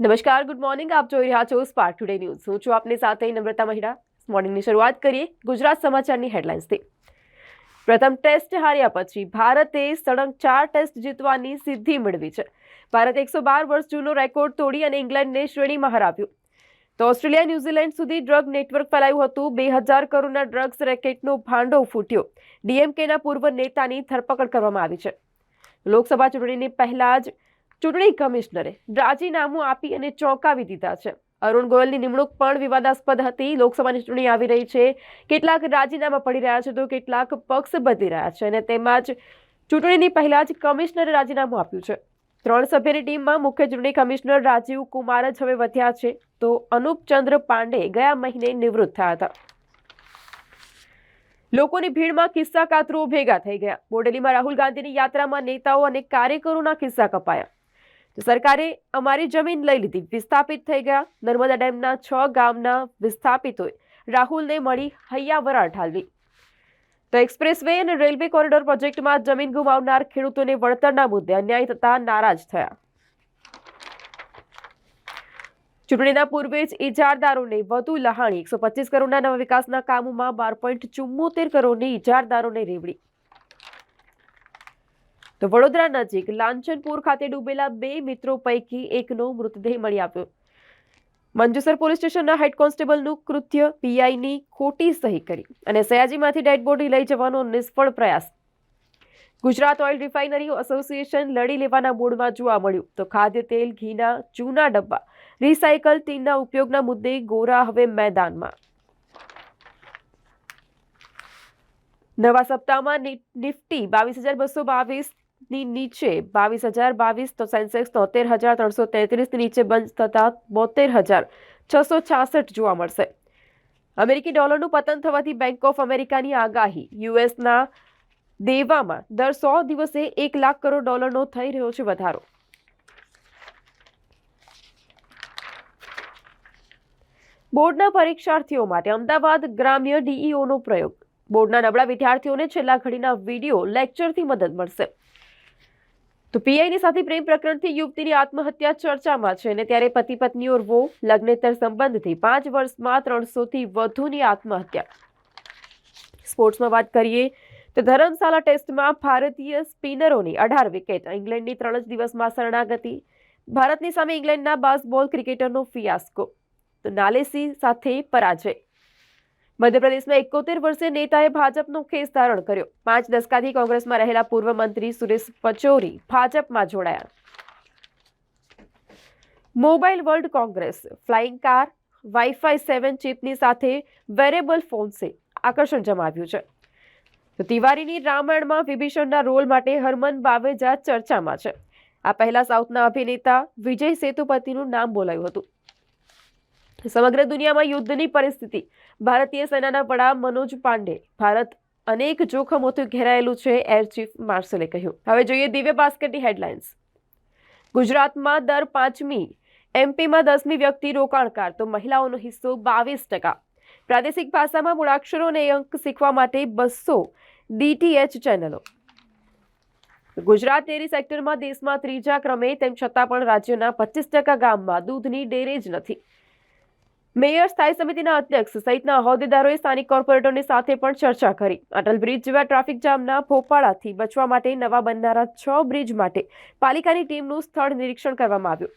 નમસ્કાર good morning આપ જોઈ રહ્યા છો સ્પાર્ક ટુડે ન્યૂઝ હું છું આપની સાથે નમ્રતા મહિડા મોર્નિંગની શરૂઆત કરીએ ગુજરાત સમાચારની હેડલાઇન્સથી પ્રથમ ટેસ્ટ હાર્યા પછી ભારતે સળંગ ચાર ટેસ્ટ જીતવાની સિદ્ધિ મેળવી છે. ભારત એકસો બાર વર્ષ જૂનો રેકોર્ડ તોડી અને ઇંગ્લેન્ડને શ્રેણીમાં હરાવ્યું. તો ઓસ્ટ્રેલિયા, ન્યૂઝીલેન્ડ સુધી ડ્રગ નેટવર્ક ફેલાયું હતું. બે હજાર કરોડના ડ્રગ્સ રેકેટનો ભાંડો ફૂટ્યો. ડીએમકેના પૂર્વ નેતાની ધરપકડ કરવામાં આવી છે. લોકસભા ચૂંટણીની પહેલાં જ ચૂંટણી કમિશનરે રાજીનામું આપી અને ચોંકાવી દીધા છે. અરુણ ગોયલની નિમણૂક પણ વિવાદાસ્પદ હતી. લોકસભાની ચૂંટણી આવી રહી છે. કેટલાક રાજીનામા પડી રહ્યા છે તો કેટલાક પક્ષ બદલી રહ્યા છે અને તેમાં જ ચૂંટણીની પહેલા જ કમિશનરે રાજીનામું આપ્યું છે. ત્રણ સભ્યની ટીમમાં મુખ્ય ચૂંટણી કમિશનર રાજીવ કુમાર જ હવે વધ્યા છે. તો અનુપ ચંદ્ર પાંડે ગયા મહિને નિવૃત્ત થયા હતા. લોકોની ભીડમાં કિસ્સા કાતરો ભેગા થઈ ગયા. બોડેલીમાં રાહુલ ગાંધીની યાત્રામાં નેતાઓ અને કાર્યકરોના કિસ્સા કપાયા. તો સરકારે અમારી જમીન લઈ લીધી, વિસ્થાપિત થઈ ગયા. નર્મદા ડેમના છ ગામના વિસ્થાપિતોએ રાહુલને મળી હૈયાવરા ઠાલવી. તો એક્સપ્રેસ વે અને રેલવે કોરિડોર પ્રોજેક્ટમાં જમીન ગુમાવનાર ખેડૂતોને વળતરના મુદ્દે અન્યાય થતા નારાજ થયા. ચૂંટણીના પૂર્વે જ ઇજારદારોને વધુ લહાણી. એકસો પચીસ કરોડના નવા વિકાસના કામોમાં બાર પોઈન્ટ ચુમ્મોતેર કરોડની ઇજારદારોને રેવડી. તો વડોદરા નજીક લાંચનપુર ખાતે ડૂબેલા બે મિત્રો પૈકી એકનો મૃતદેહ મળી આવ્યો. મંજુસર પોલીસ સ્ટેશનના હેડ કોન્સ્ટેબલનું કૃત્ય પીઆઈની ખોટી સહી કરી અને સયાજીમાંથી ડેડ બોડી લઈ જવાનો નિષ્ફળ પ્રયાસ. ગુજરાત ઓઇલ રિફાઇનરી એસોસિએશન લડી લેવાના મૂડમાં જોવા મળ્યું તો ખાદ્ય તેલ, ઘીના જૂના ડબ્બા, રિસાયકલ ટીનના ઉપયોગના મુદ્દે ગોરા હવે મેદાનમાં. નવા સપ્તાહમાં નિફ્ટી બાવીસ હજાર બસો બાવીસની નીચે બાવીસ હજાર બાવીસ તો સેન્સેક્સ તોતેર હજાર ત્રણસો તેત્રીસની નીચે બંધ થતાં બોતેર હજાર છસો છાસઠ જોવા મળશે. અમેરિકી ડોલરનું પતન થવાથી બેંક ઓફ અમેરિકાની આગાહી યુએસના દેવામાં દર સો દિવસે એક લાખ કરોડ ડોલરનો થઈ રહ્યો છે વધારો. બોર્ડના પરીક્ષાર્થીઓ માટે અમદાવાદ ગ્રામ્ય ડીઈઓનો પ્રયોગ. બોર્ડના નબળા વિદ્યાર્થીઓને છેલ્લા ઘડીના વીડિયો લેક્ચરથી મદદ મળશે. તો પીઆઈની સાથે પ્રેમ પ્રકરણથી યુવતીની આત્મહત્યા ચર્ચામાં છે અને ત્યારે પતિ પત્ની ઓરવો લગ્નેતર સંબંધથી પાંચ વર્ષમાં ત્રણસોથી વધુની આત્મહત્યા. સ્પોર્ટ્સમાં વાત કરીએ તો ધરમશાલા ટેસ્ટમાં ભારતીય સ્પિનરોની અઢાર વિકેટ, ઇંગ્લેન્ડની ત્રણ જ દિવસમાં શરણાગતિ, ભારતની સામે ઇંગ્લેન્ડના બાસ્બોલ ક્રિકેટરનો ફિયાસ્કો. તો નાલેસી સાથે પરાજય. મધ્યપ્રદેશમાં એકોતેર વર્ષે નેતાએ ભાજપનો ખેસ ધારણ કર્યો. પાંચ દશકાથી કોંગ્રેસમાં રહેલા પૂર્વ મંત્રી સુરેશ પચોરી ભાજપમાં જોડાયા. Mobile world congress, flying car wifi seven ચિપની સાથે વેરેબલ ફોન્સે આકર્ષણ જમાવ્યું છે. તો તિવારીની રામાયણમાં વિભીષણના રોલ માટે હરમન બાવેજા ચર્ચામાં છે. આ પહેલા સાઉથના અભિનેતા વિજય સેતુપતિનું નામ બોલાયું હતું. સમગ્ર દુનિયામાં યુદ્ધની પરિસ્થિતિ ભારતીય સેનાના વડા મનોજ પાંડે, ભારત અનેક જોખમોથી ઘેરાયેલું છે, એર ચીફ માર્શલે કહ્યું. હવે જોઈએ દિવ્ય ભાસ્કરની હેડલાઇન્સ. ગુજરાતમાં દર પાંચમી એમપીમાં દસમી વ્યક્તિ રોકાણકાર, તો મહિલાઓનો હિસ્સો બાવીસ ટકા. પ્રાદેશિક ભાષામાં મૂળાક્ષરો અને અંક શીખવા માટે બસો ડીટીએચ ચેનલો. ગુજરાત ડેરી સેક્ટરમાં દેશમાં ત્રીજા ક્રમે, તેમ છતાં પણ રાજ્યના પચીસ ટકા ગામમાં દૂધની ડેરી જ નથી. મેયર સ્થાયી સમિતિના અધ્યક્ષ સહિતના હોદ્દેદારોએ સ્થાનિક કોર્પોરેટરોની સાથે પણ ચર્ચા કરી. અટલ બ્રિજ જેવા ટ્રાફિક જામના ભોપાળાથી બચવા માટે નવા બનનારા છ બ્રિજ માટે પાલિકાની ટીમનું સ્થળ નિરીક્ષણ કરવામાં આવ્યું.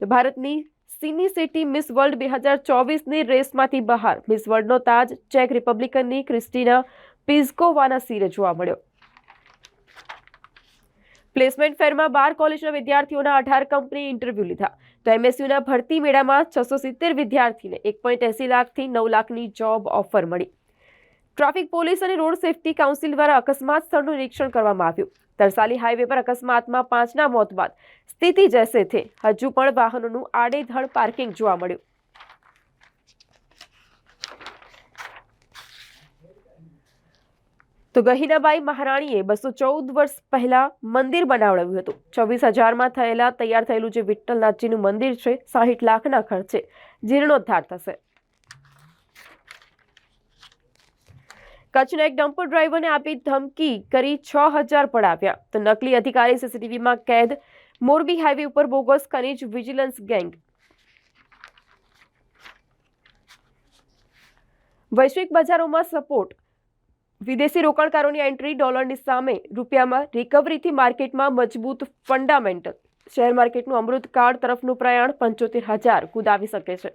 ભારતની સિની સિટી મિસ વર્લ્ડ બે હજાર ચોવીસની રેસમાંથી બહાર મિસ વર્લ્ડનો તાજ ચેક રિપબ્લિકનની ક્રિસ્ટીના પિઝકોવાના સિરે જોવા મળ્યો. પ્લેસમેન્ટ ફેરમાં બાર કોલેજના વિદ્યાર્થીઓના અઢાર કંપની ઇન્ટરવ્યૂ લીધા. તો એમએસયુના ભરતી મેળામાં છસો સિત્તેર વિદ્યાર્થીને એક પોઈન્ટ એસી લાખથી નવ લાખની જોબ ઓફર મળી. ટ્રાફિક પોલીસ અને રોડ સેફટી કાઉન્સિલ દ્વારા અકસ્માત સ્થળનું નિરીક્ષણ કરવામાં આવ્યું. તરસાલી હાઈવે પર અકસ્માતમાં પાંચના મોત બાદ સ્થિતિ જૈસે થે. હજુ પણ વાહનોનું આડેધડ પાર્કિંગ જોવા મળ્યું. તો ગહીનાબાઈ મહારાણીએ બસો ચૌદ વર્ષ પહેલાં મંદિર બનાવડાવ્યું હતું. છવ્વીસ હજારમાં થયેલા, તૈયાર થયેલું જે વિઠ્ઠલનાથજીનું મંદિર છે, સાહીઠ લાખના ખર્ચે જીર્ણોદ્ધાર થશે. કચ્છના એક ડમ્પર ડ્રાઈવરને આપી ધમકી કરી છ હજાર પડાવ્યા. તો નકલી અધિકારી સીસીટીવીમાં કેદ, મોરબી હાઈવે ઉપર બોગસ ખનીજ વિજિલન્સ ગેંગ. વૈશ્વિક બજારોમાં સપોર્ટ વિદેશી રોકાણકારોની એન્ટ્રી ડોલરની સામે રૂપિયામાં રિકવરીથી માર્કેટમાં મજબૂત ફંડામેન્ટલ શેર માર્કેટનું અમૃતકાળ તરફનું પ્રયાણ પંચોતેર હજાર કુદાવી શકે છે.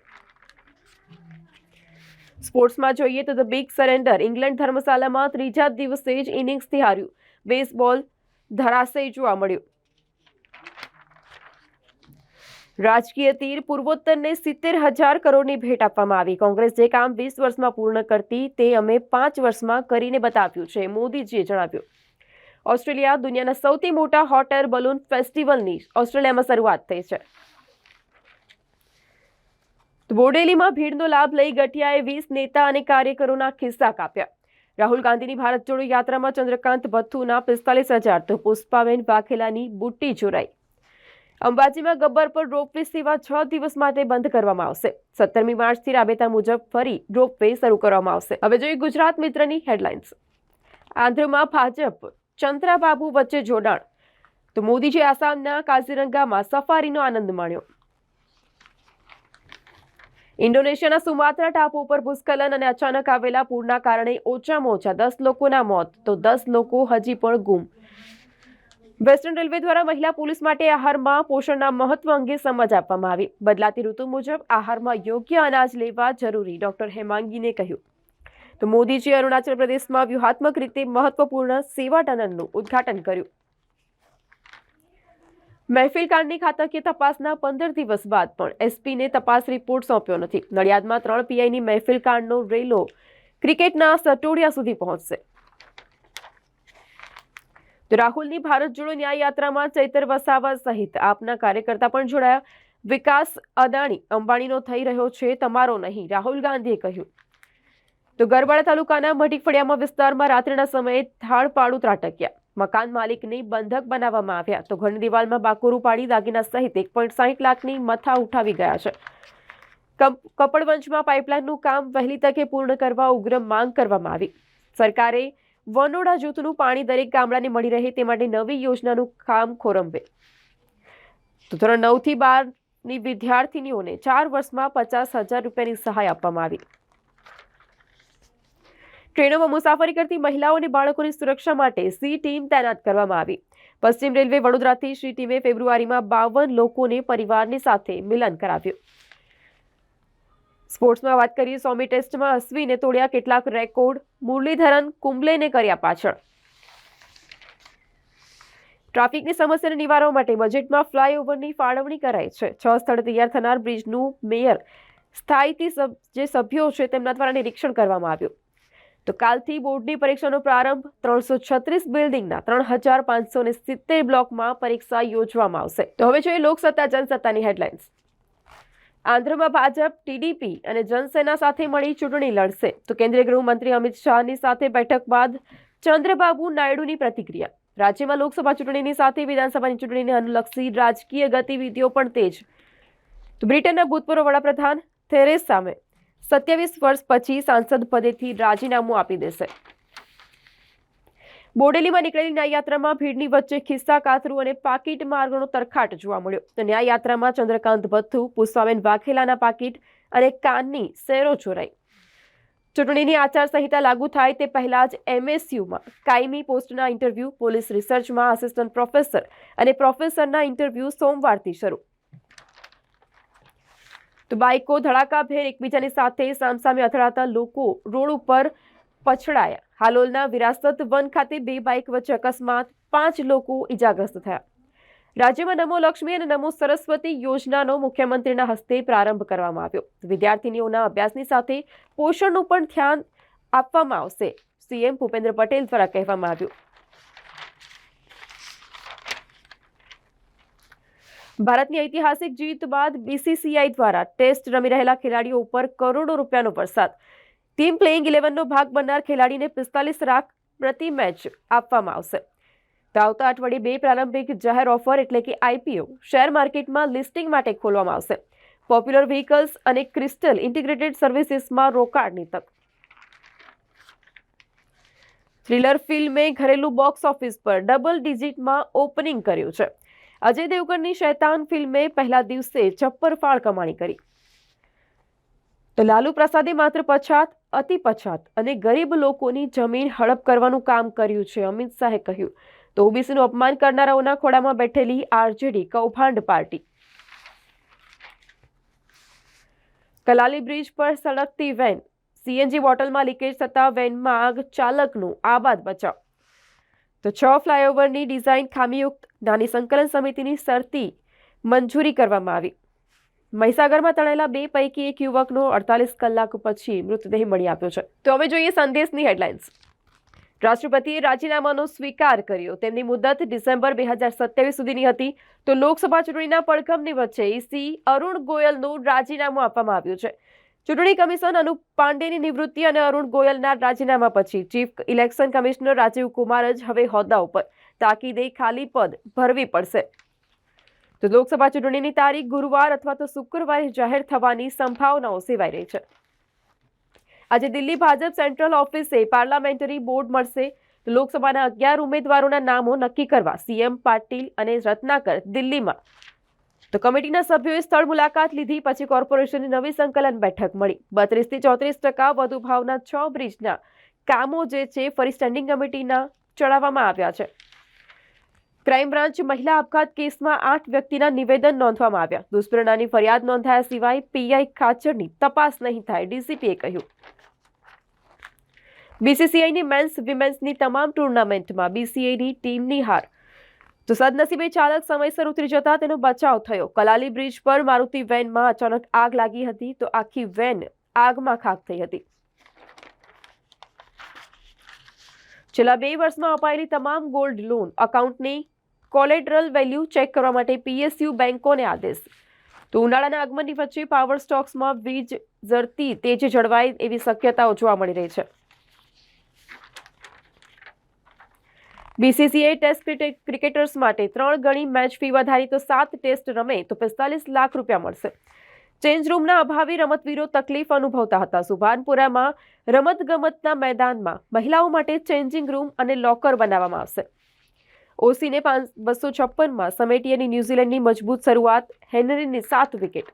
સ્પોર્ટ્સમાં જોઈએ તો ધ બિગ સરેન્ડર ઇંગ્લેન્ડ ધર્મશાલામાં ત્રીજા દિવસે જ ઇનિંગ્સથી હાર્યું. બેઝબોલ ધરાશય જોવા મળ્યું. રાજકીય તીર પૂર્વોત્તરને સિત્તેર હજાર કરોડની ભેટ આપવામાં આવી. કોંગ્રેસ જે કામ વીસ વર્ષમાં પૂર્ણ કરતી તે અમે પાંચ વર્ષમાં કરીને બતાવ્યું છે, મોદીજીએ જણાવ્યું. ઓસ્ટ્રેલિયા દુનિયાના સૌથી મોટા હોટ એર બલૂન ફેસ્ટિવલની ઓસ્ટ્રેલિયામાં શરૂઆત થઈ છે. બોડેલીમાં ભીડનો લાભ લઈ ગઠિયાએ વીસ નેતા અને કાર્યકરોના ખિસ્સા કાપ્યા. રાહુલ ગાંધીની ભારત જોડો યાત્રામાં ચંદ્રકાંત ભથ્થુના પિસ્તાલીસ હજાર તો પુષ્પાબેન વાઘેલાની બુટ્ટી ચોરાઈ. અંબાજીમાં ગબ્બર પર રોપવે સેવા છ દિવસ માટે બંધ કરવામાં આવશે. સત્તરમી માર્ચથી રાબેતા મુજબ ફરી રોપવે શરૂ કરવામાં આવશે. હવે જોઈએ ગુજરાત મિત્રની હેડલાઇન્સ. આંધ્રમાં ભાજપ, ચંદ્રાબાબુ વચ્ચે જોડાણ. તો મોદીજી આસામના કાઝીરંગામાં સફારીનો આનંદ માણ્યો. ઇન્ડોનેશિયાના સુમાત્રા ટાપુ ઉપર ભૂસ્ખલન અને અચાનક આવેલા પૂરના કારણે ઓછામાં ઓછા દસ લોકોના મોત, તો દસ લોકો હજી પણ ગુમ. વેસ્ટર્ન રેલવે દ્વારા મહિલા પોલીસ માટે આહારમાં પોષણના મહત્વ અંગે સમજ આપવામાં આવી. બદલાતી ઋતુ મુજબ આહારમાં યોગ્ય અનાજ લેવા જરૂરી, ડોક્ટર હેમાંગીને કહ્યું. તો મોદીજીએ અરુણાચલ પ્રદેશમાં વ્યૂહાત્મક રીતે મહત્વપૂર્ણ સેવા ટનલનું ઉદ્ઘાટન કર્યું. મહેફિલ કાંડની ખાતાકીય તપાસના પંદર દિવસ બાદ પણ એસપીને તપાસ રિપોર્ટ સોંપ્યો નથી. નડિયાદમાં ત્રણ પીઆઈની મહેફિલ કાંડનો રેલો ક્રિકેટના સટોડિયા સુધી પહોંચશે. તો રાહુલની ભારત જોડો ન્યાય યાત્રામાં ચૈતર વસાવા સહિત આપના કાર્યકર્તા પણ જોડાયા. વિકાસ અદાણી અંબાણીનો થઈ રહ્યો છે, તમારો નહીં, રાહુલ ગાંધીએ કહ્યું. તો ગરબાડા તાલુકાના મઢીફળિયામાં વિસ્તારમાં રાત્રિના સમયે થાળપાડું ત્રાટક્યા. મકાન માલિકને બંધક બનાવવામાં આવ્યા તો ઘરની દિવાલમાં બાકોરું પાડી દાગીના સહિત એક પોઈન્ટ સાહીઠ લાખની મથા ઉઠાવી ગયા છે. કપ- કપડવંજમાં પાઇપલાઇનનું કામ વહેલી તકે પૂર્ણ કરવા ઉગ્ર માંગ કરવામાં આવી. સરકારે વનોડા જૂથનું પાણી દરેક ગામડાને મળી રહે તે માટે નવી યોજનાનું કામ ખોરંભે. તો ધોરણ નવથી બારની વિદ્યાર્થીનીઓને ચાર વર્ષમાં પચાસ હજાર રૂપિયાની સહાય આપવામાં આવી. ટ્રેનોમાં મુસાફરી કરતી મહિલાઓ અને બાળકોની સુરક્ષા માટે સી ટીમ તૈનાત કરવામાં આવી. પશ્ચિમ રેલવે વડોદરાથી શ્રી ટીમે ફેબ્રુઆરીમાં બાવન લોકોને પરિવારની સાથે મિલન કરાવ્યું. સ્પોર્ટ્સમાં વાત કરીએ, સોમી ટેસ્ટમાં અશ્વિને તોડ્યા કેટલાક રેકોર્ડ, મુરલીધરન કુંબલેને કર્યા પાછળ. ટ્રાફિકની સમસ્યાને નિવારવા માટે બજેટમાં ફ્લાયઓવરની ફાળવણી કરાઈ છે. છ સ્થળે તૈયાર થનાર બ્રિજનું મેયર, સ્થાયીથી જે સભ્યો છે તેમના દ્વારા નિરીક્ષણ કરવામાં આવ્યું. તો કાલથી બોર્ડની પરીક્ષાનો પ્રારંભ ત્રણસો છત્રીસ બિલ્ડિંગના ત્રણ હજાર પાંચસો ને સિત્તેર બ્લોકમાં પરીક્ષા યોજવામાં આવશે. તો હવે જોઈએ લોકસત્તા, જનસત્તાની હેડલાઇન્સ. આંધ્રમાં ભાજપ, ટીડીપી અને જનસેના સાથે મળી ચૂંટણી લડશે. તો કેન્દ્રીય ગૃહમંત્રી અમિત શાહની સાથે બેઠક બાદ ચંદ્રબાબુ નાયડુની પ્રતિક્રિયા. રાજ્યમાં લોકસભા ચૂંટણીની સાથે વિધાનસભાની ચૂંટણીને અનુલક્ષી રાજકીય ગતિવિધિઓ પણ તેજ. તો બ્રિટનના ભૂતપૂર્વ વડાપ્રધાન થેરેસ સામે સત્યાવીસ વર્ષ પછી સાંસદ પદેથી રાજીનામું આપી દેશે. બોડેલીમાં નીકળેલી ન્યાયયાત્રામાં ભીડની વચ્ચે ખિસ્સા, કાતરું અને પાકીટ માર્ગનો તરખાટ જોવા મળ્યો. તો ન્યાયયાત્રામાં ચંદ્રકાંત ભથ્થુ, પુષ્પાબેન વાઘેલાના પાકીટ અને કાનની શેરો ચોરાઈ. ચૂંટણીની આચારસંહિતા લાગુ થાય તે પહેલાં જ એમએસયુમાં કાયમી પોસ્ટના ઇન્ટરવ્યૂ, પોલીસ રિસર્ચમાં આસિસ્ટન્ટ પ્રોફેસર અને પ્રોફેસરના ઇન્ટરવ્યૂ સોમવારથી શરૂ. તો બાઇકો ધડાકાભેર એકબીજાની સાથે સામસામે અથડાતા લોકો રોડ ઉપર પછડાયા. હાલોલના વિરાસત વન ખાતે બે બાઇક વચ્ચે અકસ્માત, પાંચ લોકો ઇજાગ્રસ્ત થયા. રાજ્યમાં નમો લક્ષ્મી અને નમો સરસ્વતી યોજનાનો મુખ્યમંત્રીના હસ્તે પ્રારંભ કરવામાં આવ્યો. વિદ્યાર્થીનીઓના અભ્યાસની સાથે પોષણનું પણ ધ્યાન આપવામાં આવશે. સીએમ ભૂપેન્દ્ર પટેલ દ્વારા કહેવામાં આવ્યું. ભારતની ઐતિહાસિક જીત બાદ બીસીસીઆઈ દ્વારા ટેસ્ટ રમી રહેલા ખેલાડીઓ ઉપર કરોડો રૂપિયાનો વરસાદ. ટીમ પ્લેઇંગ ઇલેવનનો ભાગ બનનાર ખેલાડીને પિસ્તાલીસ લાખ પ્રતિ મેચ આપવામાં આવશે. તો આવતા અઠવાડિયે બે પ્રારંભિક જાહેર ઓફર એટલે કે આઈપીઓ શેર માર્કેટમાં લિસ્ટિંગ માટે ખોલવામાં આવશે. પોપ્યુલર વ્હીકલ્સ અને ક્રિસ્ટલ ઇન્ટિગ્રેટેડ સર્વિસીસમાં રોકાણની તક. થ્રિલર ફિલ્મે ઘરેલું બોક્સ ઓફિસ પર ડબલ ડિજિટમાં ઓપનિંગ કર્યું છે. અજય દેવગણની શૈતાન ફિલ્મે પહેલા દિવસે છપ્પર ફાળ કમાણી કરી. તો લાલુ પ્રસાદે માત્ર પછાત, અતિ પછાત અને ગરીબ લોકોની જમીન હડપ કરવાનું કામ કર્યું છે, અમિત શાહે કહ્યું. તો ઓબીસીનું અપમાન કરનારાઓના ખોળામાં બેઠેલી આરજેડી કૌભાંડ પાર્ટી. કલાલી બ્રિજ પર સળગતી વેન, સીએનજી બોટલમાં લીકેજ થતા વેનમાં આગ ચાલકનું આબાદ બચાવ. તો છ ફ્લાયઓવરની ડિઝાઇન ખામીયુક્ત નાની સંકલન સમિતિની શરતી મંજૂરી કરવામાં આવી. મહીસાગરમાં તણાયેલા બે પૈકી એક યુવકનો અડતાલીસ કલાક પછી મૃતદેહ મળી આવ્યો છે. તો હવે જોઈએ સંદેશની હેડલાઇન્સ. રાષ્ટ્રપતિએ રાજીનામાનો સ્વીકાર કર્યો. તેમની મુદત ડિસેમ્બર બે હજાર સત્યાવીસ સુધીની હતી. તો લોકસભા ચૂંટણીના પડઘમની વચ્ચે ઈસી અરુણ ગોયલનું રાજીનામું આપવામાં આવ્યું છે. ચૂંટણી કમિશન અનુપ પાંડેની નિવૃત્તિ અને અરુણ ગોયલના રાજીનામા પછી chief election commissioner Rajiv Kumar જ હવે હોદ્દા ઉપર. તાકીદે ખાલી પદ ભરવી પડશે. તો લોકસભા ચૂંટણીની તારીખ ગુરુવાર અથવા તો શુક્રવારે જાહેર થવાની સંભાવનાઓ સેવાઈ રહી છે. આજે દિલ્હી ભાજપ સેન્ટ્રલ ઓફિસે પાર્લામેન્ટરી બોર્ડ મળશે. લોકસભાના અગિયાર ઉમેદવારોના નામો નક્કી કરવા સીએમ પાટીલ અને રત્નાકર દિલ્હીમાં. તો કમિટીના સભ્યોએ સ્થળ મુલાકાત લીધી, પછી કોર્પોરેશનની નવી સંકલન બેઠક મળી. બત્રીસથી ચોત્રીસ ટકા વધુ ભાવના છ બ્રિજના કામો જે છે, ફરી સ્ટેન્ડિંગ કમિટીના ચડાવવામાં આવ્યા છે. ક્રાઇમ બ્રાન્ચ મહિલા આપઘાત કેસમાં આઠ વ્યક્તિના નિવેદન નોંધવામાં આવ્યા. દુષ્પ્રેરણાની ફરિયાદ નોંધાયા સિવાય પીઆઈ ખાચરની તપાસ નહીં થાય, ડીસીપીએ કહ્યું. બીસીસીઆઈની મેન્સ વિમેન્સની તમામ ટુર્નામેન્ટમાં બીસીઆઈની ટીમની હાર. તો સદનસીબે ચાલક સમયસર ઉતરી જતા તેનો બચાવ થયો. કલાલી બ્રિજ પર મારુતિ વેનમાં અચાનક આગ લાગી હતી તો આખી વેન આગમાં ખાક થઈ હતી. છેલ્લા બે વર્ષમાં અપાયેલી તમામ ગોલ્ડ લોન અકાઉન્ટની કોલેટરલ વેલ્યુ ચેક કરવા માટે પીએસયુ બેંકોને આદેશ. તો ઉનાળાના આગમનની વચ્ચે પાવર સ્ટોક્સમાં વીજ ઝરતી તેજ જળવાય એવી શક્યતાઓ જોવા મળી રહી છે. બીસીસીઆઈ ટેસ્ટ ક્રિકેટ ક્રિકેટર્સ માટે ત્રણ ગણી મેચ ફી વધારી તો સાત ટેસ્ટ રમે તો પિસ્તાલીસ લાખ રૂપિયા મળશે. ચેન્જ રૂમના અભાવે રમતવીરો તકલીફ અનુભવતા હતા. સુભાનપુરામાં રમતગમતના મેદાનમાં મહિલાઓ માટે ચેન્જિંગ રૂમ અને લોકર બનાવવામાં આવશે. ઓસીને પાંચ બસો છપ્પનમાં સમેટી અને ન્યૂઝીલેન્ડની મજબૂત શરૂઆત હેનરીની સાત વિકેટ.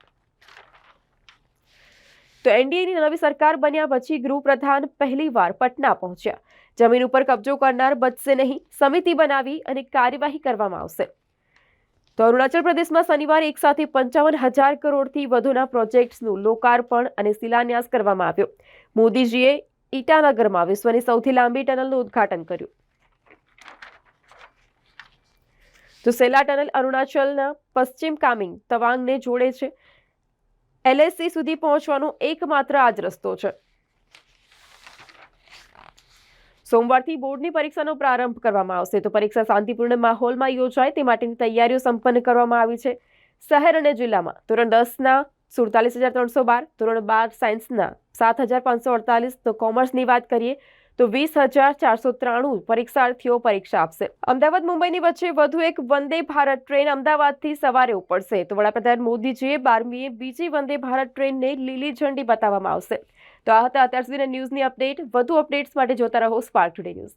તો એનડીએની નવી સરકાર બન્યા પછી ગૃહપ્રધાન પહેલીવાર પટના પહોંચ્યા. જમીન ઉપર કબજો કરનાર બચશે નહીં, સમિતિ બનાવી અને કાર્યવાહી કરવામાં આવશે. તો અરુણાચલ પ્રદેશમાં શનિવારે એક સાથે પંચાવન હજાર કરોડથી વધુના પ્રોજેક્ટ્સનું લોકાર્પણ અને શિલાન્યાસ કરવામાં આવ્યો. મોદીજીએ ઈટાનગરમાં વિશ્વની સૌથી લાંબી ટનલનું ઉદ્ઘાટન કર્યું. તો સેલા ટનલ અરુણાચલના પશ્ચિમ કામિંગ તવાંગને જોડે છે. એલએસસી સુધી પહોંચવાનો એકમાત્ર આ જ રસ્તો છે. સોમવારથી બોર્ડની પરીક્ષાનો પ્રારંભ કરવામાં આવશે. તો પરીક્ષા શાંતિપૂર્ણ માહોલમાં યોજાય તે માટેની તૈયારીઓ સંપન્ન કરવામાં આવી છે. શહેર અને જિલ્લામાં ધોરણ દસના સુડતાલીસ હજાર ત્રણસો બાર, ધોરણ બાર સાયન્સના સાત હજાર પાંચસો અડતાલીસ તો કોમર્સની વાત કરીએ તો વીસ હજાર ચારસો ત્રાણું પરીક્ષાર્થીઓ પરીક્ષા આપશે. અમદાવાદ મુંબઈની વચ્ચે વધુ એક વંદે ભારત ટ્રેન અમદાવાદથી સવારે ઉપડશે. તો વડાપ્રધાન મોદીજીએ બારમીએ બીજી વંદે ભારત ટ્રેનને લીલી ઝંડી બતાવવામાં આવશે. તો આ હતા અત્યાર સુધીના ન્યૂઝની અપડેટ. વધુ અપડેટ્સ માટે જોતા રહો સ્પાર્ક ટુડે ન્યૂઝ